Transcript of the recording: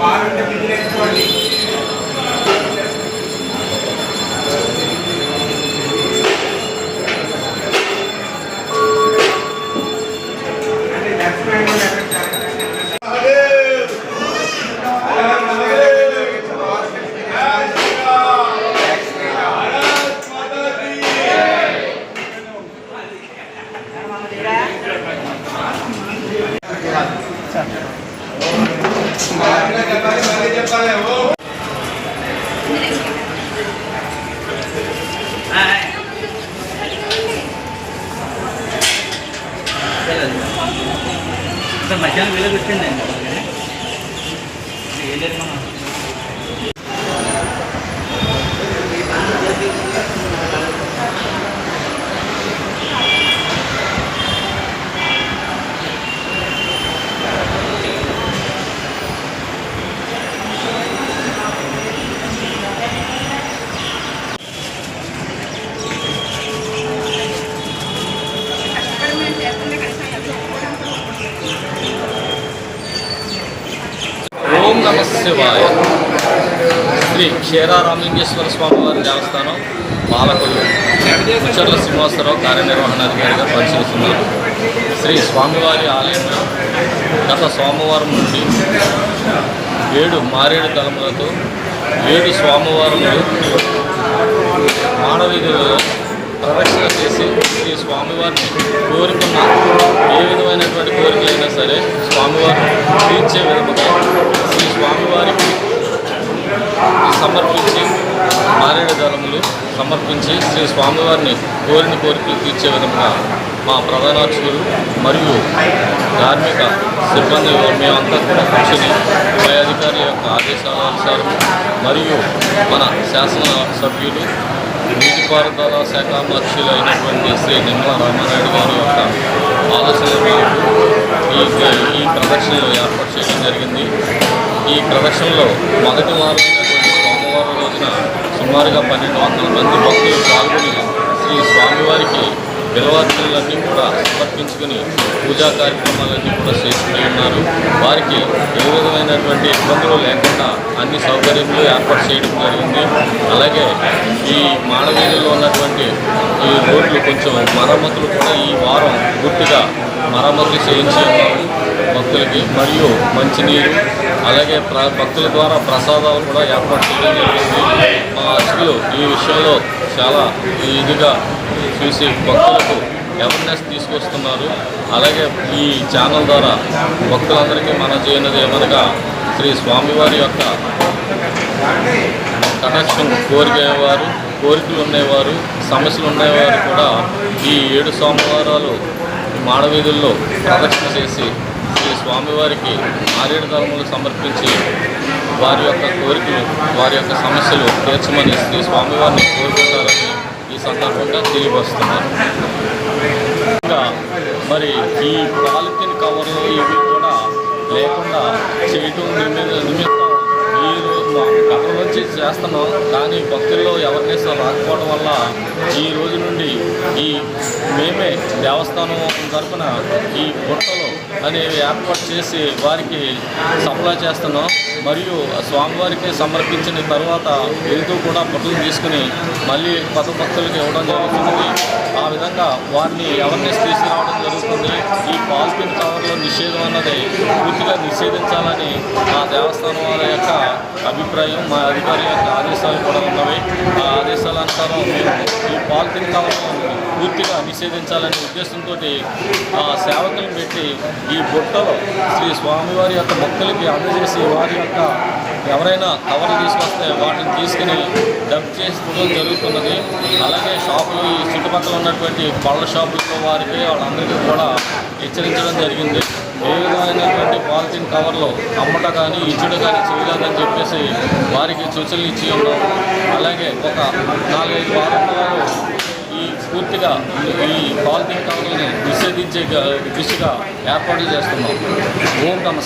వారు మధ్యాహ్నం వెలుగు వచ్చిందండి ఏదైనా శివాయ. శ్రీ క్షీరారామలింగేశ్వర స్వామి వారి దేవస్థానం పాలకులు ముచ్చర్ల శ్రీనివాసరావు కార్యనిర్వహణాధికారిగా పరిశీలిస్తున్నారు. శ్రీ స్వామివారి ఆలయంలో గత సోమవారం నుండి ఏడు మారేడు తలములతో ఏడు స్వామివారములు మానవీధులలో ప్రదక్షిణ చేసి శ్రీ స్వామివారిని కోరుకున్న ఏ విధంగా కోరికలైనా సరే స్వామివారు తీర్చే విధముగా శ్రీ స్వామివారికి సమర్పించి మారేడు దళములు సమర్పించి శ్రీ స్వామివారిని కోరిన కోరికలు తీర్చే విధంగా మా ప్రధానార్చకులు మరియు ధార్మిక సిబ్బంది మేమంతా కూడా కూర్చొని పై అధికారి యొక్క ఆదేశాల అనుసారం మరియు మన శాసన సభ్యులు నీటిపారుదల శాఖ అధ్యక్షులు అయినటువంటి శ్రీ నిమ్మల రామారాయుడు గారి యొక్క ఆలోచన ఈ ఈ ప్రదక్షిణలు ఏర్పాటు చేయడం జరిగింది. ఈ ప్రదర్శనలో మొదటి వారం సుమారుగా పన్నెండు వందల మంది భక్తులు పాల్గొని శ్రీ స్వామివారికి బిలవార్చనలన్నీ కూడా సమర్పించుకుని పూజా కార్యక్రమాలన్నీ కూడా చేసుకుని ఉన్నారు. వారికి ఏ విధమైనటువంటి ఇబ్బందులు లేకుండా అన్ని సౌకర్యములు ఏర్పాటు చేయడం జరిగింది. అలాగే ఈ మాడవీధిలో ఉన్నటువంటి ఈ రోడ్లు కొంచెం మరమ్మతులు కూడా ఈ వారం పూర్తిగా మరమ్మతులు చేయించి ఉన్నారు. భక్తులకి మరియు మంచినీరు అలాగే ప్ర భక్తుల ద్వారా ప్రసాదాలు కూడా ఏర్పాటు చేయడం జరిగింది. మా అర్చకులు ఈ విషయంలో చాలా ఇదిగా చూసి భక్తులకు అవేర్నెస్ తీసుకొస్తున్నారు. అలాగే ఈ ఛానల్ ద్వారా భక్తులందరికీ మనం చేయనది ఏమనగా శ్రీ స్వామివారి యొక్క కనెక్షన్ కోరికేవారు కోరికలు ఉండేవారు సమస్యలు ఉండేవారు కూడా ఈ ఏడు సోమవారాలు మాడవీధుల్లో ప్రదక్షిణ చేసి స్వామివారికి ఆరేడు తలములు సమర్పించి వారి యొక్క కోరికలు వారి యొక్క సమస్యలు తీర్చమని శ్రీ స్వామివారిని కోరుకుంటారని ఈ సందర్భంగా తెలియపరుస్తున్నారు ఇంకా మరి ఈ పాలిథిన్ కవర్లు ఇవి కూడా లేకుండా చేయటం నిమిత్తం చేస్తున్నాం కానీ భక్తుల్లో అవేర్నెస్ రాకపోవడం వల్ల ఈ రోజు నుండి ఈ మేమే దేవస్థానం తరఫున ఈ బుట్టలు అనేవి ఏర్పాటు చేసి వారికి సప్లై చేస్తున్నాం. మరియు స్వామివారికి సమర్పించిన తర్వాత వెళ్తూ కూడా బుట్టలు తీసుకుని మళ్ళీ కొత్త భక్తులకు ఇవ్వడం జరుగుతుంది. ఆ విధంగా వారిని అవేర్నెస్ తీసుకురావడం జరుగుతుంది. ఈ పాలిథిన్ కవర్లో నిషేధం అన్నది పూర్తిగా నిషేధించాలని ఆ దేవస్థానం వారి యొక్క అభిప్రాయం మా అధికారి యొక్క ఆదేశాలు కూడా ఉన్నవి. ఆ ఆదేశాల అనుసారం ఈ పాలిథిన్ కవర్ను పూర్తిగా నిషేధించాలనే ఉద్దేశంతో సేవకులను పెట్టి ఈ బుట్టలో శ్రీ స్వామివారి యొక్క భక్తులకి అందజేసి వారి యొక్క ఎవరైనా కవర్లు తీసుకొస్తే వాటిని తీసుకుని డబ్ చేసుకోవడం జరుగుతున్నది. అలాగే షాపులు ఈ చుట్టుపక్కల ఉన్నటువంటి పళ్ళ షాపులతో వారికి వాళ్ళందరికీ కూడా హెచ్చరించడం జరిగింది. ఏ విధమైనటువంటి పాలిథిన్ కవర్లో అమ్మట కానీ ఇచ్చుడు కానీ చేయలేదని చెప్పేసి వారికి సూచనలు ఇచ్చి ఉన్నాం. అలాగే ఒక నాలుగైదు వారాల ఈ పూర్తిగా ఈ పాలిథిన్ కవర్లని నిషేధించే దిశగా ఏర్పాట్లు చేస్తున్నాం. ఓం నమ